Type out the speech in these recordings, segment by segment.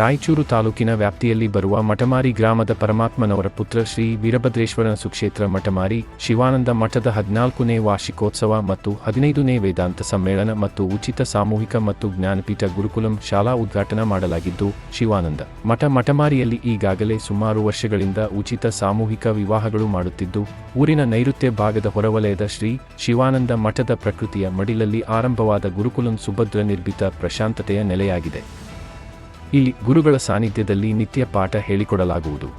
ರಾಯಚೂರು ತಾಲೂಕಿನ ವ್ಯಾಪ್ತಿಯಲ್ಲಿ ಬರುವ ಮಠಮಾರಿ ಗ್ರಾಮದ ಪರಮಾತ್ಮನವರ ಪುತ್ರ ಶ್ರೀ ವೀರಭದ್ರೇಶ್ವರನ ಸುಕ್ಷೇತ್ರ ಮಠಮಾರಿ ಶಿವಾನಂದ ಮಠದ ಹದಿನಾಲ್ಕನೇ ವಾರ್ಷಿಕೋತ್ಸವ ಮತ್ತು ಹದಿನೈದನೇ ವೇದಾಂತ ಸಮ್ಮೇಳನ ಮತ್ತು ಉಚಿತ ಸಾಮೂಹಿಕ ಮತ್ತು ಜ್ಞಾನಪೀಠ ಗುರುಕುಲಂ ಶಾಲಾ ಉದ್ಘಾಟನಾ ಮಾಡಲಾಗಿದ್ದು, ಶಿವಾನಂದ ಮಠ ಮಠಮಾರಿಯಲ್ಲಿ ಈಗಾಗಲೇ ಸುಮಾರು ವರ್ಷಗಳಿಂದ ಉಚಿತ ಸಾಮೂಹಿಕ ವಿವಾಹಗಳು ಮಾಡುತ್ತಿದ್ದು, ಊರಿನ ನೈಋತ್ಯ ಭಾಗದ ಹೊರವಲಯದ ಶ್ರೀ ಶಿವಾನಂದ ಮಠದ ಪ್ರಕೃತಿಯ ಮಡಿಲಲ್ಲಿ ಆರಂಭವಾದ ಗುರುಕುಲಂ ಸುಭದ್ರ ನಿರ್ಮಿತ ಪ್ರಶಾಂತತೆಯ ನೆಲೆಯಾಗಿದೆ. ಇಲ್ಲಿ ಗುರುಗಳ ಸಾನ್ನಿಧ್ಯದಲ್ಲಿ ನಿತ್ಯ ಪಾಠ ಹೇಳಿಕೊಡಲಾಗುವುದು.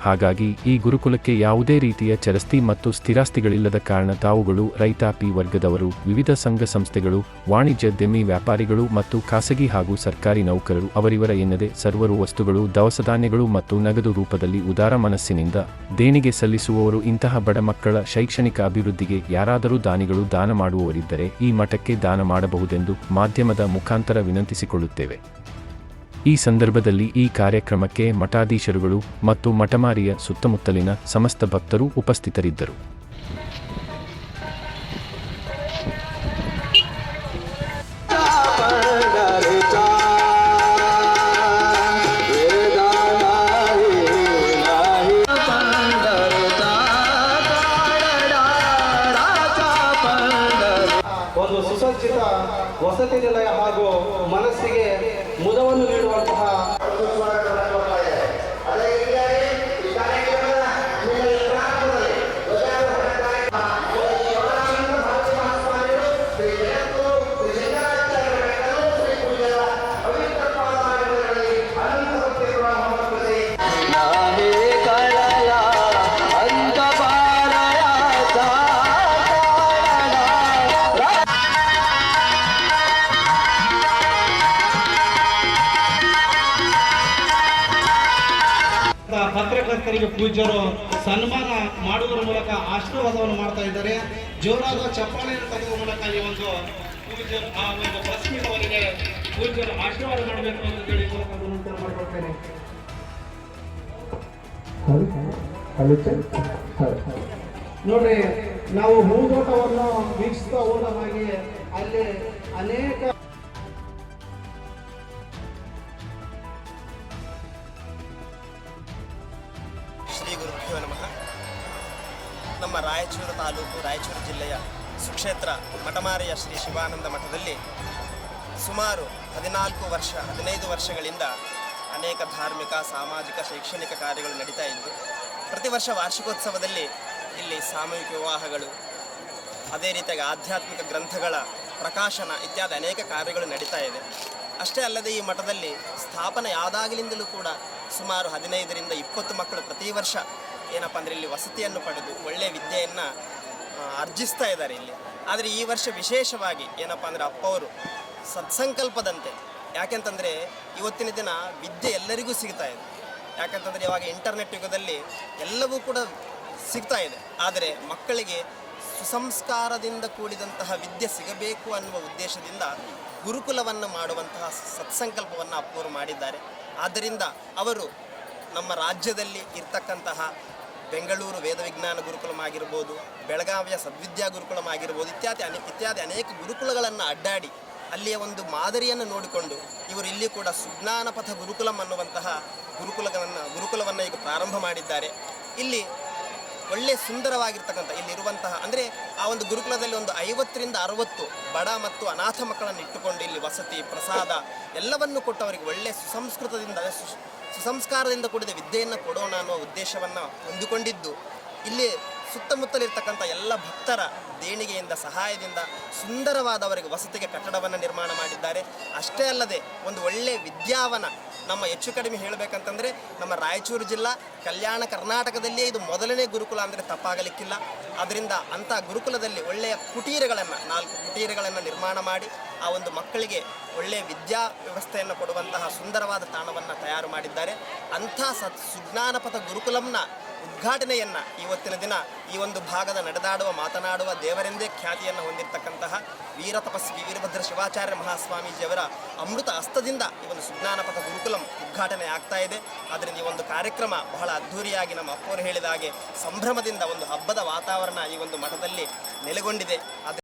ಹಾಗಾಗಿ ಈ ಗುರುಕುಲಕ್ಕೆ ಯಾವುದೇ ರೀತಿಯ ಚರಸ್ತಿ ಮತ್ತು ಸ್ಥಿರಾಸ್ತಿಗಳಿಲ್ಲದ ಕಾರಣ ತಾವುಗಳು ರೈತಾಪಿ ವರ್ಗದವರು, ವಿವಿಧ ಸಂಘ ಸಂಸ್ಥೆಗಳು ವಾಣಿಜ್ಯೋದ್ಯಮಿ ವ್ಯಾಪಾರಿಗಳು ಮತ್ತು ಖಾಸಗಿ ಹಾಗೂ ಸರ್ಕಾರಿ ನೌಕರರು ಅವರಿವರ ಎನ್ನದೆ ಸರ್ವರು ವಸ್ತುಗಳು, ದವಸಧಾನ್ಯಗಳು ಮತ್ತು ನಗದು ರೂಪದಲ್ಲಿ ಉದಾರ ಮನಸ್ಸಿನಿಂದ ದೇಣಿಗೆ ಸಲ್ಲಿಸುವವರು ಇಂತಹ ಬಡ ಮಕ್ಕಳ ಶೈಕ್ಷಣಿಕ ಅಭಿವೃದ್ಧಿಗೆ ಯಾರಾದರೂ ದಾನಿಗಳು ದಾನ ಮಾಡುವವರಿದ್ದರೆ ಈ ಮಠಕ್ಕೆ ದಾನ ಮಾಡಬಹುದೆಂದು ಮಾಧ್ಯಮದ ಮುಖಾಂತರ ವಿನಂತಿಸಿಕೊಳ್ಳುತ್ತೇವೆ. ಈ ಸಂದರ್ಭದಲ್ಲಿ ಈ ಕಾರ್ಯಕ್ರಮಕ್ಕೆ ಮಠಾಧೀಶರುಗಳು ಮತ್ತು ಮಠಮಾರಿಯ ಸುತ್ತಮುತ್ತಲಿನ ಸಮಸ್ತ ಭಕ್ತರು ಉಪಸ್ಥಿತರಿದ್ದರು. ವಸತಿ ನಿಲಯ ಹಾಗೂ ಮನಸ್ಸಿಗೆ ಮುದವನ್ನು ನೀಡುವಂತಹ ಪತ್ರಕರ್ತರಿಗೆ ಪೂಜ್ಯರು ಸನ್ಮಾನ ಮಾಡುವುದರ ಮೂಲಕ ಆಶೀರ್ವಾದವನ್ನು ಮಾಡ್ತಾ ಇದ್ದಾರೆ. ಜೋರಾದ ಚಪ್ಪಾಳೆಯನ್ನು ತೆಗೆದುವ ಮೂಲಕ ಈ ಒಂದು ಪೂಜ್ಯರು ಆ ಒಂದು ಬಸ್ಮಿಟ್ ಅವರಿಗೆ ಪೂಜ್ಯರು ಆಶೀರ್ವಾದ ಮಾಡಬೇಕು ಅಂತ ಹೇಳಿ ಮಾಡಿಕೊಳ್ತೇನೆ. ನೋಡ್ರಿ, ನಾವು ಹೂದೋಟವನ್ನು ವೀಕ್ಷಿಸ್ತಾ ಹೋದ ಹಾಗೆ ಅಲ್ಲಿ ಅನೇಕ ಶ್ರೀ ಗುರುಭ್ಯೋ ನಮಃ. ನಮ್ಮ ರಾಯಚೂರು ತಾಲೂಕು, ರಾಯಚೂರು ಜಿಲ್ಲೆಯ ಸುಕ್ಷೇತ್ರ ಮಠಮಾರಿಯ ಶ್ರೀ ಶಿವಾನಂದ ಮಠದಲ್ಲಿ ಸುಮಾರು ಹದಿನಾಲ್ಕು ವರ್ಷ, ಹದಿನೈದು ವರ್ಷಗಳಿಂದ ಅನೇಕ ಧಾರ್ಮಿಕ, ಸಾಮಾಜಿಕ, ಶೈಕ್ಷಣಿಕ ಕಾರ್ಯಗಳು ನಡೀತಾ ಇದ್ದು ಪ್ರತಿ ವರ್ಷ ವಾರ್ಷಿಕೋತ್ಸವದಲ್ಲಿ ಇಲ್ಲಿ ಸಾಮೂಹಿಕ ವಿವಾಹಗಳು, ಅದೇ ರೀತಿಯಾಗಿ ಆಧ್ಯಾತ್ಮಿಕ ಗ್ರಂಥಗಳ ಪ್ರಕಾಶನ ಇತ್ಯಾದಿ ಅನೇಕ ಕಾರ್ಯಗಳು ನಡೀತಾ ಇದೆ. ಅಷ್ಟೇ ಅಲ್ಲದೆ ಈ ಮಠದಲ್ಲಿ ಸ್ಥಾಪನೆ ಆದಾಗಲಿಂದಲೂ ಕೂಡ ಸುಮಾರು ಹದಿನೈದರಿಂದ ಇಪ್ಪತ್ತು ಮಕ್ಕಳು ಪ್ರತಿ ವರ್ಷ ಏನಪ್ಪ ಅಂದರೆ ಇಲ್ಲಿ ವಸತಿಯನ್ನು ಪಡೆದು ಒಳ್ಳೆಯ ವಿದ್ಯೆಯನ್ನು ಅರ್ಜಿಸ್ತಾ ಇದ್ದಾರೆ ಇಲ್ಲಿ. ಆದರೆ ಈ ವರ್ಷ ವಿಶೇಷವಾಗಿ ಏನಪ್ಪ ಅಂದರೆ ಅಪ್ಪವರು ಸತ್ಸಂಕಲ್ಪದಂತೆ, ಯಾಕೆಂತಂದರೆ ಇವತ್ತಿನ ದಿನ ವಿದ್ಯೆ ಎಲ್ಲರಿಗೂ ಸಿಗ್ತಾ ಇದೆ. ಯಾಕಂತಂದರೆ ಇವಾಗ ಇಂಟರ್ನೆಟ್ ಯುಗದಲ್ಲಿ ಎಲ್ಲವೂ ಕೂಡ ಸಿಗ್ತಾ ಇದೆ. ಆದರೆ ಮಕ್ಕಳಿಗೆ ಸುಸಂಸ್ಕಾರದಿಂದ ಕೂಡಿದಂತಹ ವಿದ್ಯೆ ಸಿಗಬೇಕು ಅನ್ನುವ ಉದ್ದೇಶದಿಂದ ಗುರುಕುಲವನ್ನು ಮಾಡುವಂತಹ ಸತ್ಸಂಕಲ್ಪವನ್ನು ಅಪ್ಪವರು ಮಾಡಿದ್ದಾರೆ. ಆದ್ದರಿಂದ ಅವರು ನಮ್ಮ ರಾಜ್ಯದಲ್ಲಿ ಇರ್ತಕ್ಕಂತಹ ಬೆಂಗಳೂರು ವೇದ ವಿಜ್ಞಾನ ಗುರುಕುಲಂ ಆಗಿರ್ಬೋದು, ಬೆಳಗಾವಿಯ ಸದ್ವಿದ್ಯಾ ಗುರುಕುಲಂ ಆಗಿರ್ಬೋದು, ಇತ್ಯಾದಿ ಅನೇ, ಇತ್ಯಾದಿ ಅನೇಕ ಗುರುಕುಲಗಳನ್ನು ಅಡ್ಡಾಡಿ ಅಲ್ಲಿಯ ಒಂದು ಮಾದರಿಯನ್ನು ನೋಡಿಕೊಂಡು ಇವರು ಇಲ್ಲಿ ಕೂಡ ಸುಜ್ಞಾನಪಥ ಗುರುಕುಲಂ ಅನ್ನುವಂತಹ ಗುರುಕುಲಗಳನ್ನು, ಗುರುಕುಲವನ್ನು ಈಗ ಪ್ರಾರಂಭ ಮಾಡಿದ್ದಾರೆ. ಇಲ್ಲಿ ಒಳ್ಳೆ ಸುಂದರವಾಗಿರ್ತಕ್ಕಂಥ ಇಲ್ಲಿರುವಂತಹ, ಅಂದರೆ ಆ ಒಂದು ಗುರುಕುಲದಲ್ಲಿ ಒಂದು ಐವತ್ತರಿಂದ ಅರವತ್ತು ಬಡ ಮತ್ತು ಅನಾಥ ಮಕ್ಕಳನ್ನು ಇಟ್ಟುಕೊಂಡು ಇಲ್ಲಿ ವಸತಿ, ಪ್ರಸಾದ ಎಲ್ಲವನ್ನು ಕೊಟ್ಟು ಅವರಿಗೆ ಒಳ್ಳೆ ಸುಸಂಸ್ಕೃತದಿಂದ ಸುಸಂಸ್ಕಾರದಿಂದ ಕೂಡಿದ ವಿದ್ಯೆಯನ್ನು ಕೊಡೋಣ ಅನ್ನೋ ಉದ್ದೇಶವನ್ನು ಹೊಂದಿಕೊಂಡಿದ್ದು. ಇಲ್ಲಿ ಸುತ್ತಮುತ್ತಲಿರ್ತಕ್ಕಂಥ ಎಲ್ಲ ಭಕ್ತರ ದೇಣಿಗೆಯಿಂದ, ಸಹಾಯದಿಂದ ಸುಂದರವಾದವರಿಗೆ ವಸತಿಗೆ ಕಟ್ಟಡವನ್ನು ನಿರ್ಮಾಣ ಮಾಡಿದ್ದಾರೆ. ಅಷ್ಟೇ ಅಲ್ಲದೆ ಒಂದು ಒಳ್ಳೆಯ ವಿದ್ಯಾವನ ನಮ್ಮ ಹೆಚ್ಚು ಕಡಿಮೆ ಹೇಳಬೇಕಂತಂದರೆ ನಮ್ಮ ರಾಯಚೂರು ಜಿಲ್ಲಾ, ಕಲ್ಯಾಣ ಕರ್ನಾಟಕದಲ್ಲಿಯೇ ಇದು ಮೊದಲನೇ ಗುರುಕುಲ ಅಂದರೆ ತಪ್ಪಾಗಲಿಕ್ಕಿಲ್ಲ. ಅದರಿಂದ ಅಂಥ ಗುರುಕುಲದಲ್ಲಿ ಒಳ್ಳೆಯ ಕುಟೀರಗಳನ್ನು, ನಾಲ್ಕು ಕುಟೀರಗಳನ್ನು ನಿರ್ಮಾಣ ಮಾಡಿ ಆ ಒಂದು ಮಕ್ಕಳಿಗೆ ಒಳ್ಳೆಯ ವಿದ್ಯಾ ವ್ಯವಸ್ಥೆಯನ್ನು ಕೊಡುವಂತಹ ಸುಂದರವಾದ ತಾಣವನ್ನು ತಯಾರು ಮಾಡಿದ್ದಾರೆ. ಅಂಥ ಸತ್ ಸುಜ್ಞಾನಪಥ ಗುರುಕುಲಂನ ಉದ್ಘಾಟನೆಯನ್ನು ಇವತ್ತಿನ ದಿನ ಈ ಒಂದು ಭಾಗದ ನಡೆದಾಡುವ, ಮಾತನಾಡುವ ದೇವರೆಂದೇ ಖ್ಯಾತಿಯನ್ನು ಹೊಂದಿರತಕ್ಕಂತಹ ವೀರ ತಪಸ್ವಿ ವೀರಭದ್ರ ಶಿವಾಚಾರ್ಯ ಮಹಾಸ್ವಾಮೀಜಿಯವರ ಅಮೃತ ಹಸ್ತದಿಂದ ಈ ಒಂದು ಸುಜ್ಞಾನಪಥ ಗುರುಕುಲಂ ಉದ್ಘಾಟನೆ ಆಗ್ತಾ ಇದೆ. ಆದ್ದರಿಂದ ಈ ಒಂದು ಕಾರ್ಯಕ್ರಮ ಬಹಳ ಅದ್ಧೂರಿಯಾಗಿ ನಮ್ಮ ಅಪ್ಪವರು ಹೇಳಿದ ಹಾಗೆ ಸಂಭ್ರಮದಿಂದ ಒಂದು ಹಬ್ಬದ ವಾತಾವರಣ ಈ ಒಂದು ಮಠದಲ್ಲಿ ನೆಲೆಗೊಂಡಿದೆ.